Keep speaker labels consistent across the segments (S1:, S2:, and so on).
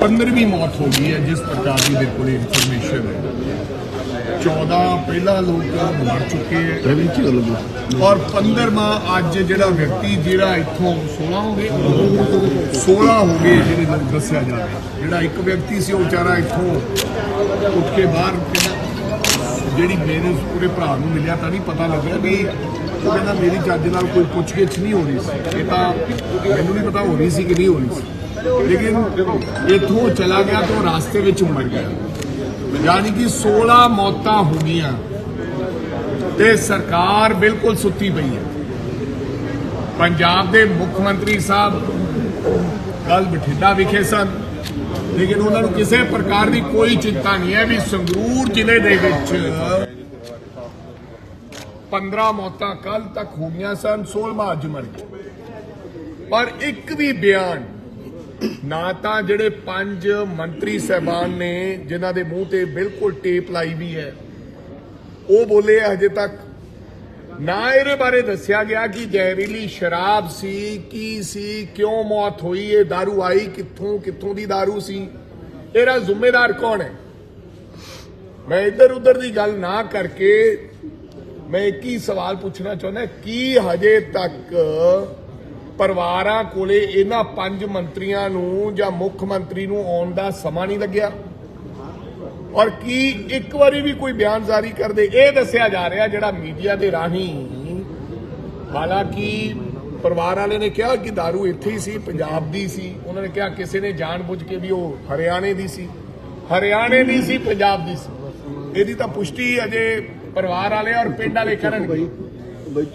S1: 15ਵੀਂ ਮੌਤ ਹੋ ਗਈ ਹੈ ਜਿਸ ਪ੍ਰਕਾਰ ਦੀ ਮੇਰੇ ਕੋਲ ਇਨਫੋਰਮੇਸ਼ਨ ਹੈ। 14 ਪਹਿਲਾਂ ਲੋਕ ਮਰ ਚੁੱਕੇ ਹੈ। ਔਰ 15ਵਾਂ ਅੱਜ ਜਿਹੜਾ ਵਿਅਕਤੀ ਜਿਹੜਾ ਇੱਥੋਂ 16 ਹੋ ਗਏ 16 ਹੋ ਗਏ ਜਿਹੜੇ ਲੋਕ ਦੱਸਿਆ ਜਾ ਰਿਹਾ। ਜਿਹੜਾ ਇੱਕ ਵਿਅਕਤੀ ਸੀ ਉਹ ਵਿਚਾਰਾ ਇੱਥੋਂ ਉੱਠ ਕੇ ਬਾਹਰ ਜਿਹੜੀ ਮੇਰੇ ਪੂਰੇ ਭਰਾ ਨੂੰ ਮਿਲਿਆ ਤਾਂ ਨਹੀਂ ਪਤਾ ਲੱਗਿਆ ਵੀ ਉਹ ਕਹਿੰਦਾ ਮੇਰੀ ਚੱਜ ਨਾਲ ਕੋਈ ਪੁੱਛਗਿੱਛ ਨਹੀਂ ਹੋ ਰਹੀ ਸੀ। ਇਹ ਤਾਂ ਮੈਨੂੰ ਨਹੀਂ ਪਤਾ ਹੋ ਰਹੀ ਸੀ ਕਿ ਨਹੀਂ ਹੋ ਰਹੀ ਸੀ। ਲੇਕਿਨ ਇੱਥੋਂ ਚਲਾ ਗਿਆ ਤਾਂ ਉਹ ਰਾਸਤੇ ਵਿੱਚ ਮਰ ਗਿਆ। ਯਾਨੀ ਕਿ 16 ਮੌਤਾਂ ਹੋ ਗਈਆਂ ਤੇ ਸਰਕਾਰ ਬਿਲਕੁਲ ਸੁੱਤੀ ਪਈ ਹੈ। ਪੰਜਾਬ ਦੇ ਮੁੱਖ ਮੰਤਰੀ ਸਾਹਿਬ ਕੱਲ ਬਠਿੰਡਾ ਵਿਖੇ ਸਨ। ਲੇਕਿਨ ਉਹਨਾਂ ਨੂੰ ਕਿਸੇ ਪ੍ਰਕਾਰ ਦੀ ਕੋਈ ਚਿੰਤਾ ਨਹੀਂ ਹੈ ਵੀ ਸੰਗਰੂਰ ਜ਼ਿਲ੍ਹੇ ਦੇ ਵਿੱਚ 15 ਮੌਤਾਂ ਕੱਲ ਤੱਕ ਹੋ ਗਈਆਂ ਸਨ 16ਵਾਂ ਅੱਜ ਮਰ ਗਿਆ। ਪਰ ਇੱਕ ਵੀ ਬਿਆਨ ਨਾ ਤਾਂ ਜਿਹੜੇ ਪੰਜ ਮੰਤਰੀ ਸਹਿਬਾਨ ਨੇ ਜਿਨ੍ਹਾਂ ਦੇ ਮੂੰਹ ਤੇ ਬਿਲਕੁਲ ਟੇਪ ਲਾਈ ਵੀ ਹੈ ਉਹ ਬੋਲੇ ਹਜੇ ਤੱਕ ਨਾ ਇਹਦੇ ਬਾਰੇ ਦੱਸਿਆ ਗਿਆ ਕਿ ਜ਼ਹਿਰੀਲੀ ਸ਼ਰਾਬ ਸੀ ਕੀ ਸੀ ਕਿਉਂ ਮੌਤ ਹੋਈ ਇਹ दारू ਆਈ ਕਿੱਥੋਂ ਕਿੱਥੋਂ ਦੀ दारू ਸੀ ਇਹਦਾ ਜ਼ਿੰਮੇਦਾਰ ਕੌਣ ਹੈ ਮੈਂ ਇੱਧਰ ਉੱਧਰ ਦੀ ਗੱਲ ਨਾ ਕਰਕੇ ਮੈਂ ਇੱਕ ਹੀ ਸਵਾਲ ਪੁੱਛਣਾ ਚਾਹੁੰਦਾ ਕੀ ਹਜੇ ਤੱਕ ਪਰਿਵਾਰਾਂ ਕੋਲੇ ਇਹਨਾਂ ਪੰਜ ਮੰਤਰੀਆਂ ਨੂੰ ਜਾਂ ਮੁੱਖ ਮੰਤਰੀ ਨੂੰ ਆਉਣ ਦਾ ਸਮਾਂ ਨਹੀਂ ਲੱਗਿਆ। ਔਰ ਕੀ ਇੱਕ ਵਾਰੀ ਵੀ ਕੋਈ ਬਿਆਨ ਜਾਰੀ ਕਰਦੇ ਇਹ ਦੱਸਿਆ ਜਾ ਰਿਹਾ ਜਿਹੜਾ ਮੀਡੀਆ ਦੇ ਰਾਹੀਂ। ਹਾਲਾਂਕਿ ਪਰਿਵਾਰ ਵਾਲੇ ਨੇ ਕਿਹਾ ਕਿ दारू ਇੱਥੇ ਹੀ ਸੀ ਪੰਜਾਬ ਦੀ ਸੀ। ਉਹਨਾਂ ਨੇ ਕਿਹਾ ਕਿਸੇ ਨੇ ਜਾਣਬੁੱਝ ਕੇ ਵੀ ਉਹ ਹਰਿਆਣੇ ਦੀ ਸੀ। ਹਰਿਆਣੇ ਦੀ ਸੀ ਪੰਜਾਬ ਦੀ ਸੀ। ਇਹਦੀ ਤਾਂ ਪੁਸ਼ਟੀ ਅਜੇ ਪਰਿਵਾਰ ਵਾਲੇ ਔਰ ਪਿੰਡ ਵਾਲੇ ਕਰਨਗੇ।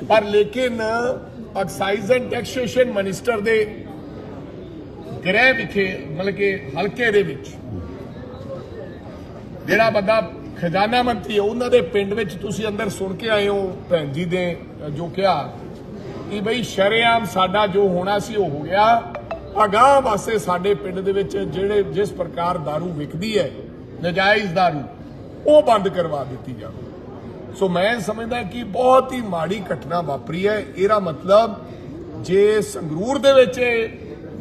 S1: ਪਰ ਲੇਕਿਨ ਐਕਸਾਈਜ਼ ਐਂਡ ਟੈਕਸੇਸ਼ਨ ਮਿਨਿਸਟਰ ਦੇ ਗ੍ਰਹਿ ਵਿਖੇ ਮਤਲਬ ਕਿ ਹਲਕੇ ਦੇ ਵਿੱਚ ਜਿਹੜਾ ਬੰਦਾ ਖਜ਼ਾਨਾ ਮੰਤਰੀ ਹੈ ਉਹਨਾਂ ਦੇ ਪਿੰਡ ਵਿੱਚ ਤੁਸੀਂ ਅੰਦਰ ਸੁਣ ਕੇ ਆਏ ਹੋ ਭੈਣ ਜੀ ਦੇ ਅ, ਜੋ ਕਿਹਾ ਕਿ ਬਈ ਸ਼ਰੇਆਮ ਸਾਡਾ ਜੋ ਹੋਣਾ ਸੀ ਉਹ ਹੋ ਗਿਆ ਅਗਾਹ ਵਾਸਤੇ ਸਾਡੇ ਪਿੰਡ ਦੇ ਵਿੱਚ ਜਿਹੜੇ ਜਿਸ ਪ੍ਰਕਾਰ दारू ਵਿਕਦੀ ਹੈ ਨਜਾਇਜ਼ दारू ਉਹ ਬੰਦ ਕਰਵਾ ਦਿੱਤੀ ਜਾਵੇ ਸੋ ਮੈਂ ਸਮਝਦਾ ਕਿ ਬਹੁਤ ਹੀ ਮਾੜੀ ਘਟਨਾ ਵਾਪਰੀ ਹੈ ਇਹਦਾ ਮਤਲਬ ਜੇ ਸੰਗਰੂਰ ਦੇ ਵਿੱਚ ਇਹ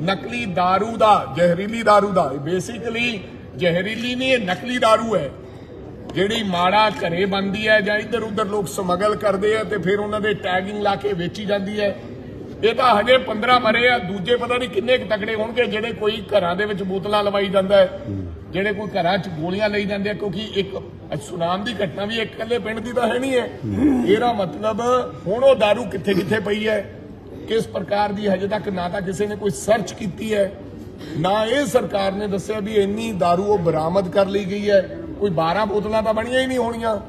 S1: ਨਕਲੀ दारू ਦਾ ਜ਼ਹਿਰੀਲੀ दारू ਦਾ ਬੇਸਿਕਲੀ ਜ਼ਹਿਰੀਲੀ ਨਹੀਂ ਇਹ ਨਕਲੀ दारू ਹੈ ਜਿਹੜੀ ਮਾੜਾ ਘਰੇ ਬੰਦੀ ਹੈ ਜਾਂ ਇੱਧਰ ਉੱਧਰ ਲੋਕ ਸਮਗਲ ਕਰਦੇ ਆ ਤੇ ਫਿਰ ਉਹਨਾਂ ਦੇ ਟੈਗਿੰਗ ਲਾ ਕੇ ਵੇਚੀ ਜਾਂਦੀ ਹੈ ਇਹ ਤਾਂ ਹਜੇ 15 ਮਰੇ ਆ ਦੂਜੇ ਪਤਾ ਨਹੀਂ ਕਿੰਨੇ ਕੁ ਤਕੜੇ ਹੋਣਗੇ ਜਿਹੜੇ ਕੋਈ ਘਰਾਂ ਦੇ ਵਿੱਚ ਬੋਤਲਾਂ ਲਵਾਈ ਜਾਂਦਾ ਹੈ ਜਿਹੜੇ ਕੋਈ ਘਰਾਂ 'ਚ ਗੋਲੀਆਂ ਲਈ ਜਾਂਦੇ ਆ ਕਿਉਂਕਿ ਇੱਕ ਸੁਨਾਮ ਦੀ ਘਟਨਾ ਵੀ ਇੱਕ ਇਕੱਲੇ ਪਿੰਡ ਦੀ ਤਾਂ ਹੈ ਨਹੀਂ ਹੈ ਇਹਦਾ ਮਤਲਬ ਹੁਣ ਉਹ दारू ਕਿੱਥੇ ਕਿੱਥੇ ਪਈ ਹੈ ਕਿਸ ਪ੍ਰਕਾਰ ਦੀ ਹਜੇ ਤੱਕ ਨਾ ਤਾਂ ਕਿਸੇ ਨੇ ਕੋਈ ਸਰਚ ਕੀਤੀ ਹੈ ਨਾ ਇਹ ਸਰਕਾਰ ਨੇ ਦੱਸਿਆ ਵੀ ਇੰਨੀ दारू ਉਹ ਬਰਾਮਦ ਕਰ ਲਈ ਗਈ ਹੈ ਕੋਈ 12 ਬੋਤਲਾਂ ਤਾਂ ਬਣੀਆਂ ਹੀ ਨਹੀਂ ਹੋਣੀਆਂ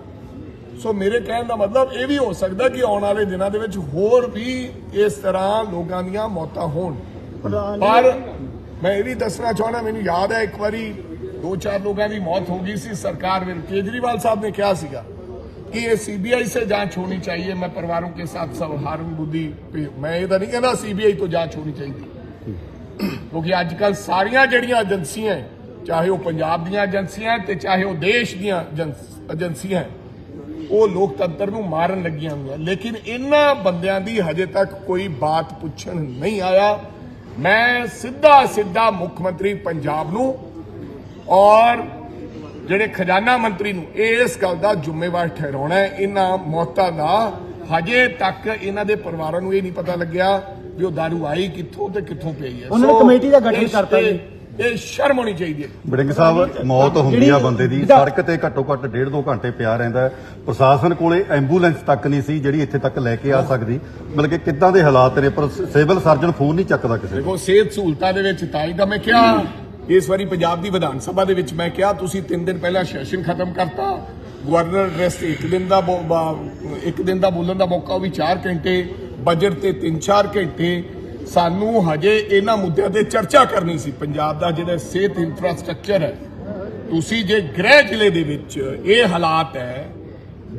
S1: ਸੋ ਮੇਰੇ ਕਹਿਣ ਦਾ ਮਤਲਬ ਇਹ ਵੀ ਹੋ ਸਕਦਾ ਕਿ ਆਉਣ ਵਾਲੇ ਦਿਨਾਂ ਦੇ ਵਿੱਚ ਹੋਰ ਵੀ ਇਸ ਤਰ੍ਹਾਂ ਲੋਕਾਂ ਦੀਆਂ ਮੌਤਾਂ ਹੋਣ ਪਰ ਮੈਂ ਇਹ ਵੀ ਦੱਸਣਾ ਚਾਹੁੰਦਾ ਮੈਨੂੰ ਯਾਦ ਹੈ ਇੱਕ ਵਾਰੀ ਦੋ ਚਾਰ ਲੋਕਾਂ ਦੀ ਮੌਤ ਹੋ ਗਈ ਸੀ ਸਰਕਾਰ ਵਿੱਚ ਕੇਜਰੀਵਾਲ ਸਾਹਿਬ ਨੇ ਕਿਹਾ ਸੀਗਾ कि ये सीबीआई से जांच होनी चाहिए मैं परिवारों के साथ सहानुभूति पे मैं ये तो नहीं कहना सीबीआई तो जांच होनी चाहिए ਕਿਉਂਕਿ ਅੱਜ ਕੱਲ ਸਾਰੀਆਂ ਜਿਹੜੀਆਂ ਏਜੰਸੀਆਂ ਹੈ, ਚਾਹੇ ਉਹ ਪੰਜਾਬ ਦੀਆਂ ਏਜੰਸੀਆਂ ਹੈ ਤੇ ਚਾਹੇ ਉਹ ਦੇਸ਼ ਦੀਆਂ ਏਜੰਸ- ਏਜੰਸੀਆਂ ਹੈ, ਉਹ ਲੋਕਤੰਤਰ ਨੂੰ ਮਾਰਨ ਲੱਗੀਆਂ ਹੋਈਆਂ ਲੇਕਿਨ ਇਹਨਾਂ ਬੰਦਿਆਂ ਦੀ ਹਜੇ ਤੱਕ ਕੋਈ ਬਾਤ ਪੁੱਛਣ ਨਹੀਂ ਆਇਆ ਮੈਂ ਸਿੱਧਾ ਸਿੱਧਾ ਮੁੱਖ ਮੰਤਰੀ ਪੰਜਾਬ ਨੂੰ ਔਰ ਜਿਹੜੇ ਖਜ਼ਾਨਾ ਮੰਤਰੀ ਨੂੰ ਇਸ ਗੱਲ ਦਾ ਜ਼ਿੰਮੇਵਾਰ ਠਹਿਰਾਉਣਾ ਹੈ ਇਹਨਾਂ ਮੌਤਾਂ ਦਾ ਹਜੇ ਤੱਕ ਇਹਨਾਂ ਦੇ ਪਰਿਵਾਰਾਂ ਨੂੰ ਇਹ ਨਹੀਂ ਪਤਾ ਲੱਗਿਆ ਵੀ ਉਹ दारू ਆਈ ਕਿੱਥੋਂ ਤੇ ਕਿੱਥੋਂ ਪਈ ਹੈ
S2: ਉਹਨਾਂ ਨੇ ਕਮੇਟੀ ਦਾ ਗਠਨ ਕਰਤਾ ਜੀ।
S1: ਇਹ ਸ਼ਰਮ ਹੋਣੀ ਚਾਹੀਦੀ ਹੈ
S3: ਬੜਿੰਗ ਸਾਹਿਬ ਮੌਤ ਹੁੰਦੀ ਆ ਬੰਦੇ ਦੀ ਸੜਕ ਤੇ ਘੱਟੋ ਘੱਟ ਡੇਢ ਦੋ ਘੰਟੇ ਪਿਆ ਰਹਿੰਦਾ ਹੈ। ਪ੍ਰਸ਼ਾਸਨ ਕੋਲੇ ਐਂਬੂਲੈਂਸ ਤੱਕ ਨਹੀਂ ਸੀ ਜਿਹੜੀ ਇੱਥੇ ਤੱਕ ਲੈ ਕੇ ਆ ਸਕਦੀ ਮਤਲਬ ਕਿ ਕਿੱਦਾਂ ਦੇ ਹਾਲਾਤ ਨੇ ਪਰ ਸਿਵਲ ਸਰਜਨ ਫੋਨ ਨਹੀਂ ਚੱਕਦਾ ਕਿਸੇ।
S1: ਦੇਖੋ ਸਿਹਤ ਸਹੂਲਤਾਂ ਦੇ ਵਿੱਚ ਤਾਂ ਹੀ ਤਾਂ ਮੈਂ ਕਿਹਾ ਇਸ ਵਾਰੀ ਪੰਜਾਬ ਦੀ ਵਿਧਾਨ ਸਭਾ ਦੇ ਵਿੱਚ ਮੈਂ ਕਿਹਾ, ਤੁਸੀਂ 3 ਦਿਨ ਪਹਿਲਾਂ ਸੈਸ਼ਨ ਖਤਮ ਕਰਤਾ। ਗਵਰਨਰ ਐਡਰੈਸ ਇੱਕ ਦਿਨ ਦਾ ਇੱਕ ਦਿਨ ਦਾ ਬੋਲਣ ਦਾ ਮੌਕਾ, ਉਹ ਵੀ 4 ਘੰਟੇ ਬਜਟ ਤੇ 3-4 ਘੰਟੇ। ਸਾਨੂੰ ਹਜੇ ਇਹਨਾਂ ਮੁੱਦਿਆਂ ਤੇ ਚਰਚਾ ਕਰਨੀ ਸੀ। ਪੰਜਾਬ ਦਾ ਜਿਹੜਾ ਸਿਹਤ ਇਨਫਰਾਸਟ੍ਰਕਚਰ ਹੈ, ਤੁਸੀਂ ਜੇ ਗ੍ਰਹਿ ਜ਼ਿਲ੍ਹੇ ਦੇ ਵਿੱਚ ਇਹ ਹਾਲਾਤ ਹੈ,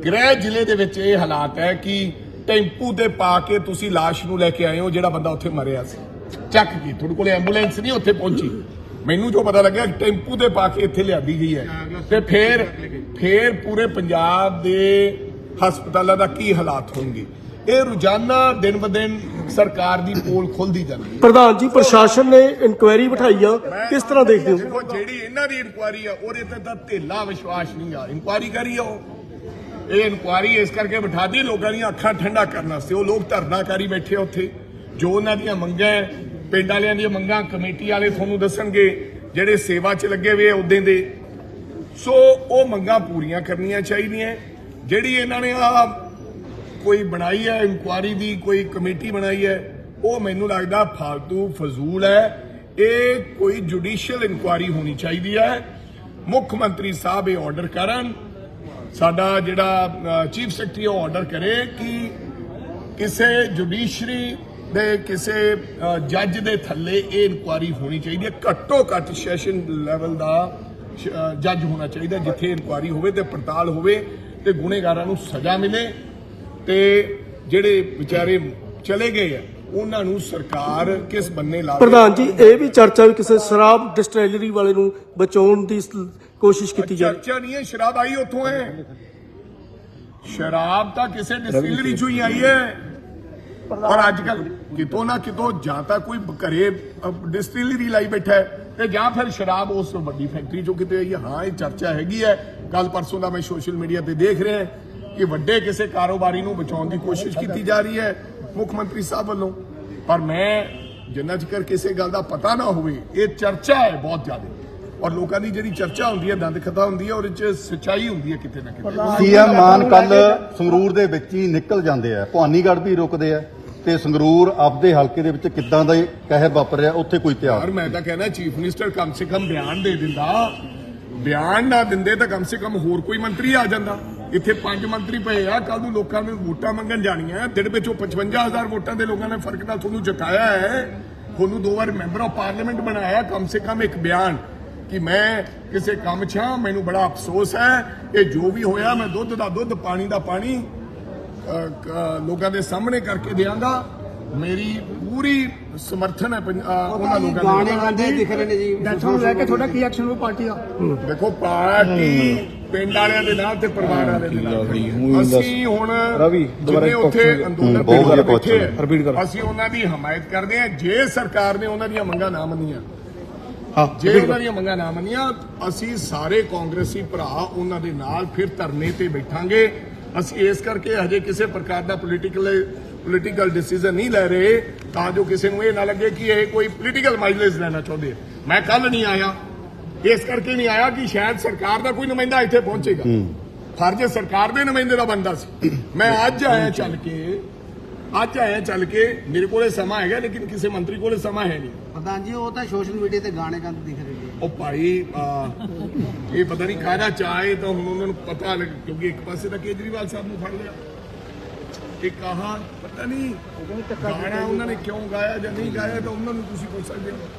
S1: ਗ੍ਰਹਿ ਜ਼ਿਲ੍ਹੇ ਦੇ ਵਿੱਚ ਇਹ ਹਾਲਾਤ ਹੈ ਕਿ ਟੈਂਪੂ ਤੇ ਪਾ ਕੇ ਤੁਸੀਂ ਲਾਸ਼ ਨੂੰ ਲੈ ਕੇ ਆਏ ਹੋ, ਜਿਹੜਾ ਬੰਦਾ ਉੱਥੇ ਮਰਿਆ ਸੀ। ਚੱਕ ਕੇ, ਤੁਹਾਡੇ ਕੋਲ ਐਂਬੂਲੈਂਸ ਨਹੀਂ ਉੱਥੇ ਪਹੁੰਚੀ। ਮੈਨੂੰ ਜੋ ਪਤਾ ਲੱਗਿਆ ਟੈਂਪੂ ਤੇ ਪਾ ਕੇ ਇੱਥੇ ਲਿਆਦੀ ਗਈ ਹੈ। ਤੇ ਫਿਰ ਫਿਰ ਪੂਰੇ ਪੰਜਾਬ ਦੇ ਹਸਪਤਾਲਾਂ ਦਾ ਕੀ ਹਾਲਾਤ ਹੋਣਗੇ? ਇਹ ਰੋਜ਼ਾਨਾ ਦਿਨ ਬ ਦਿਨ ਸਰਕਾਰ ਦੀ ਪੋਲ ਖੁੱਲਦੀ ਜਾਂਦੀ ਹੈ।
S2: ਪ੍ਰਧਾਨ ਜੀ ਪ੍ਰਸ਼ਾਸਨ ਨੇ ਇਨਕੁਆਇਰੀ ਬਿਠਾਈ ਆ ਕਿਸ ਤਰ੍ਹਾਂ ਦੇਖਦੇ ਹੋ?
S1: ਦੇਖੋ ਜਿਹੜੀ ਇਹਨਾਂ ਦੀ ਇਨਕੁਆਰੀ ਆ ਉਹਦੇ ਤੇ ਤਾਂ ਢਿੱਲਾ ਵਿਸ਼ਵਾਸ ਨਹੀਂ ਆ। ਇਨਕੁਆਰੀ ਕਰੀ ਆ ਉਹ ਇਹ ਇਨਕੁਆਰੀ ਇਸ ਕਰਕੇ ਬਿਠਾਦੀ ਲੋਕਾਂ ਦੀਆਂ ਅੱਖਾਂ ਠੰਡਾ ਕਰਨ ਵਾਸਤੇ ਉਹ ਲੋਕ ਧਰਨਾਕਾਰੀ ਬੈਠੇ ਆ ਉੱਥੇ। ਜੋ ਉਹਨਾਂ ਦੀਆਂ ਮੰਗਾਂ ਹੈ, ਪਿੰਡ ਵਾਲਿਆਂ ਦੀਆਂ ਮੰਗਾਂ, ਕਮੇਟੀ ਵਾਲੇ ਤੁਹਾਨੂੰ ਦੱਸਣਗੇ ਜਿਹੜੇ ਸੇਵਾ 'ਚ ਲੱਗੇ ਹੋਏ ਉਦੋਂ ਦੇ। ਸੋ ਉਹ ਮੰਗਾਂ ਪੂਰੀਆਂ ਕਰਨੀਆਂ ਚਾਹੀਦੀਆਂ। ਜਿਹੜੀ ਇਹਨਾਂ ਨੇ ਆ ਕੋਈ ਬਣਾਈ ਹੈ, ਇਨਕੁਆਰੀ ਦੀ ਕੋਈ ਕਮੇਟੀ ਬਣਾਈ ਹੈ, ਉਹ ਮੈਨੂੰ ਲੱਗਦਾ ਫालतू ਫਜ਼ੂਲ ਹੈ। ਇਹ ਕੋਈ ਜੁਡੀਸ਼ੀਅਲ ਇਨਕੁਆਰੀ ਹੋਣੀ ਚਾਹੀਦੀ ਹੈ। ਮੁੱਖ ਮੰਤਰੀ ਸਾਹਿਬ ਇਹ ਆਰਡਰ ਕਰਨ। ਸਾਡਾ ਜਿਹੜਾ ਚੀਫ ਸੈਕਟਰੀ ਉਹ ਆਰਡਰ ਕਰੇ ਕਿ ਕਿਸੇ ਜੁਡੀਸ਼ਰੀ ਦੇ ਕਿਸੇ ਜੱਜ ਦੇ ਥੱਲੇ ਇਹ ਇਨਕੁਆਰੀ ਹੋਣੀ ਚਾਹੀਦੀ ਹੈ। ਘੱਟੋ ਘੱਟ ਸੈਸ਼ਨ ਲੈਵਲ ਦਾ ਜੱਜ ਹੋਣਾ ਚਾਹੀਦਾ ਜਿੱਥੇ ਇਨਕੁਆਰੀ ਹੋਵੇ ਤੇ ਪੜਤਾਲ ਹੋਵੇ ਤੇ ਗੁਨੇਗਾਰਾਂ ਨੂੰ ਸਜ਼ਾ ਮਿਲੇ ਤੇ ਜਿਹੜੇ ਵਿਚਾਰੇ ਚਲੇ ਗਏ ਆ ਉਹਨਾਂ ਨੂੰ ਸਰਕਾਰ ਕਿਸ ਬੰਨੇ ਲਾਵੇ
S2: ਪ੍ਰਧਾਨ ਜੀ ਇਹ ਵੀ ਚਰਚਾ ਵੀ ਕਿਸੇ ਸ਼ਰਾਬ ਡਿਸਟਿਲਰੀ ਵਾਲੇ ਨੂੰ ਬਚਾਉਣ ਦੀ ਕੋਸ਼ਿਸ਼ ਕੀਤੀ ਜਾ
S1: ਚਰਚਾ ਨਹੀਂ ਹੈ ਸ਼ਰਾਬ ਆਈ ਉੱਥੋਂ ਹੈ। ਸ਼ਰਾਬ ਤਾਂ ਕਿਸੇ ਡਿਸਟਿਲਰੀ ਚੋਂ ਹੀ ਆਈ ਹੈ। ਔਰ ਅੱਜ ਕੱਲ ਕਿਤੋਂ ਨਾ ਕਿਤੋਂ ਜਾਂ ਤਾਂ ਕੋਈ ਘਰੇ ਡਿਸਟਿਲਰੀ ਲਾਈ ਬੈਠਾ ਹੈ ਤੇ ਜਾਂ ਫਿਰ ਸ਼ਰਾਬ ਉਸ ਵੱਡੀ ਫੈਕਟਰੀ ਚੋਂ ਕਿਤੇ ਆਈ ਹੈ। ਹਾਂ ਇਹ ਚਰਚਾ ਹੈਗੀ ਹੈ। ਕੱਲ ਪਰਸੋਂ ਦਾ ਮੈਂ ਸੋਸ਼ਲ ਮੀਡੀਆ ਤੇ ਦੇਖ ਰਿਹਾ ਕਿ ਵੱਡੇ ਕਿਸੇ ਕਾਰੋਬਾਰੀ ਨੂੰ ਬਚਾਉਣ ਦੀ ਕੋਸ਼ਿਸ਼ ਕੀਤੀ ਜਾ ਰਹੀ ਹੈ ਮੁੱਖ ਮੰਤਰੀ ਸਾਹਿਬ ਵੱਲੋਂ। ਪਰ ਮੈਂ ਜਿੰਨਾ ਚਿਰ ਕਿਸੇ ਗੱਲ ਦਾ ਪਤਾ ਨਾ ਹੋਵੇ ਇਹ ਚਰਚਾ ਹੈ ਬਹੁਤ ਜ਼ਿਆਦਾ। ਔਰ ਲੋਕਾਂ ਦੀ ਜਿਹੜੀ ਚਰਚਾ ਹੁੰਦੀ ਹੈ ਦੰਦ ਖਤਾ ਹੁੰਦੀ ਹੈ ਉਹਦੇ ਚ ਸੱਚਾਈ ਹੁੰਦੀ ਹੈ ਕਿਤੇ ਨਾ ਕਿਤੇ।
S3: ਸੀਐਮ ਮਾਨ ਕੱਲ ਸੰਗਰੂਰ ਦੇ ਵਿੱਚ ਹੀ ਨਿਕਲ ਜਾਂਦੇ ਆ। ਭਵਾਨੀਗੜ੍ਹ ਵੀ ਰੁਕਦੇ ਆ। ਤੇ ਸੰਗਰੂਰ ਆਪਦੇ ਹਲਕੇ ਦੇ ਵਿੱਚ ਕਿੱਦਾਂ ਦਾ ਕਹਿਰ ਵਾਪਰ ਰਿਹਾ, ਉੱਥੇ ਕੋਈ ਤਿਆਰ
S1: ਯਾਰ, ਮੈਂ ਤਾਂ ਕਹਿੰਦਾ ਚੀਫ ਮਿਨਿਸਟਰ ਕਮ ਸੇ ਕਮ ਬਿਆਨ ਦੇ ਦਿੰਦਾ। ਬਿਆਨ ਨਾ ਦਿੰਦੇ ਤਾਂ ਕਮ ਸੇ ਕਮ ਹੋਰ ਕੋਈ ਮੰਤਰੀ ਆ ਜਾਂਦਾ। ਇੱਥੇ ਪੰਜ ਮੰਤਰੀ ਪਏ ਆ ਕੱਲ ਨੂੰ ਲੋਕਾਂ ਨੇ ਵੋਟਾਂ ਮੰਗਣ ਜਾਣੀਆਂ ਦਿਨ ਵਿੱਚੋਂ 55000 ਵੋਟਾਂ ਦੇ ਲੋਕਾਂ ਨੇ ਫ਼ਰਕ ਨਾਲ ਤੁਹਾਨੂੰ ਜਿਤਾਇਆ ਹੈ। ਤੁਹਾਨੂੰ ਦੋ ਵਾਰ ਮੈਂਬਰ ਆਫ ਪਾਰਲੀਮੈਂਟ ਬਣਾਇਆ ਕਮ ਸੇ ਕਮ ਇੱਕ ਬਿਆਨ। ਕਿ ਮੈਂ ਕਿਸੇ ਕੰਮ 'ਚ ਹਾਂ, ਮੈਨੂੰ ਬੜਾ ਅਫਸੋਸ ਹੈ। ਇਹ ਜੋ ਵੀ ਹੋਇਆ, ਮੈਂ ਦੁੱਧ ਦਾ ਦੁੱਧ, ਪਾਣੀ ਦਾ ਪਾਣੀ। ਲੋਕਾਂ ਦੇ ਸਾਹਮਣੇ ਕਰਕੇ ਦਿਆਂਗਾ। ਮੇਰੀ ਪੂਰੀ ਸਮਰਥਨ ਹੈ ਉਹਨਾਂ ਲੋਕਾਂ
S4: ਗਾਣੇ
S1: ਦੇ
S4: ਗਾਉਂਦੇ ਦਿਖ ਰਹੇ ਨੇ ਜੀ।
S5: ਡੈਥ ਨੂੰ ਲੈ ਕੇ ਤੁਹਾਡਾ ਕੀ ਐਕਸ਼ਨ ਹੋਊ ਪਾਰਟੀ ਦਾ?
S1: ਦੇਖੋ ਪਾਰਟੀ ਪਿੰਡ ਵਾਲਿਆਂ ਦੇ ਨਾਲ ਤੇ ਪਰਿਵਾਰ ਵਾਲਿਆਂ ਦੇ ਨਾਲ। ਅਸੀਂ ਹੁਣ
S4: ਰਵੀ, ਦੁਬਾਰਾ
S1: ਜਿੰਨੇ ਉੱਥੇ
S4: question-
S1: ਅੰਦੋਲਨ
S3: ਬਹੁਤ।
S1: ਅਸੀਂ ਉਹਨਾਂ ਦੀ ਹਮਾਇਤ ਕਰਦੇ ਹਾਂ। ਜੇ ਸਰਕਾਰ ਨੇ ਉਹਨਾਂ ਦੀਆਂ ਮੰਗਾਂ ਨਾ ਮੰਨੀਆਂ
S4: ਹਾਂ
S1: ਜੇ ਉਹਨਾਂ ਦੀਆਂ ਮੰਗਾਂ ਨਾ ਮੰਨੀਆਂ ਅਸੀਂ ਸਾਰੇ ਕਾਂਗਰਸੀ ਭਰਾ ਉਹਨਾਂ ਦੇ ਨਾਲ ਫਿਰ ਧਰਨੇ ਤੇ ਬੈਠਾਂਗੇ। ਅਸੀਂ ਇਸ ਕਰਕੇ ਹਜੇ ਕਿਸੇ ਪ੍ਰਕਾਰ ਦਾ ਪੋਲੀਟੀਕਲ ਪੋਲੀਟੀਕਲ ਡਿਸੀਜਨ ਨਹੀਂ ਲੈ ਰਹੇ ਤਾਂ ਜੋ ਕਿਸੇ ਨੂੰ ਇਹ ਨਾ ਲੱਗੇ ਕਿ ਇਹ ਕੋਈ ਪੋਲੀਟੀਕਲ ਮਾਈਲੇਜ ਲੈਣਾ ਚਾਹੁੰਦੇ। ਮੈਂ ਕੱਲ ਨਹੀਂ ਆਇਆ। ਇਸ ਕਰਕੇ ਨਹੀਂ ਆਇਆ ਕਿ ਸ਼ਾਇਦ ਸਰਕਾਰ ਦਾ ਕੋਈ ਨੁਮਾਇੰਦਾ ਇੱਥੇ ਪਹੁੰਚੇਗਾ। ਫਰਜ਼ ਸਰਕਾਰ ਦੇ ਨੁਮਾਇੰਦੇ ਦਾ ਬੰਦਾ ਸੀ। ਮੈਂ ਅੱਜ ਆਇਆ ਚੱਲ ਕੇ ਅੱਜ ਆਇਆ ਚੱਲ ਕੇ ਮੇਰੇ ਕੋਲੇ ਸਮਾਂ ਹੈਗਾ ਲੇਕਿਨ ਕਿਸੇ ਮੰਤਰੀ ਕੋਲੇ ਸਮਾਂ ਹੈ ਨਹੀਂ।
S4: ਪ੍ਰਧਾਨ ਜੀ ਉਹ ਤਾਂ ਸੋਸ਼ਲ ਮੀਡੀਆ ਤੇ ਗਾਣੇ ਗਾਉਂਦੇ ਦਿਖ ਰਹੇ ਨੇ।
S1: ਉਹ ਭਾਈ ਇਹ ਪਤਾ ਨਹੀਂ ਕਾਹਦਾ ਚਾਹੇ ਤਾਂ ਹੁਣ ਉਹਨਾਂ ਨੂੰ ਪਤਾ ਲੱਗ ਕਿਉਂਕਿ ਇੱਕ ਪਾਸੇ ਤਾਂ ਕੇਜਰੀਵਾਲ ਸਾਹਿਬ ਨੂੰ ਫੜ ਲਿਆ। ਇੱਕ ਆਹ ਪਤਾ ਨਹੀਂ ਗਾਣਾ ਉਹਨਾਂ ਨੇ ਕਿਉਂ ਗਾਇਆ ਜਾਂ ਨਹੀਂ ਗਾਇਆ ਤਾਂ ਉਹਨਾਂ ਨੂੰ ਤੁਸੀਂ ਪੁੱਛ ਸਕਦੇ ਹੋ।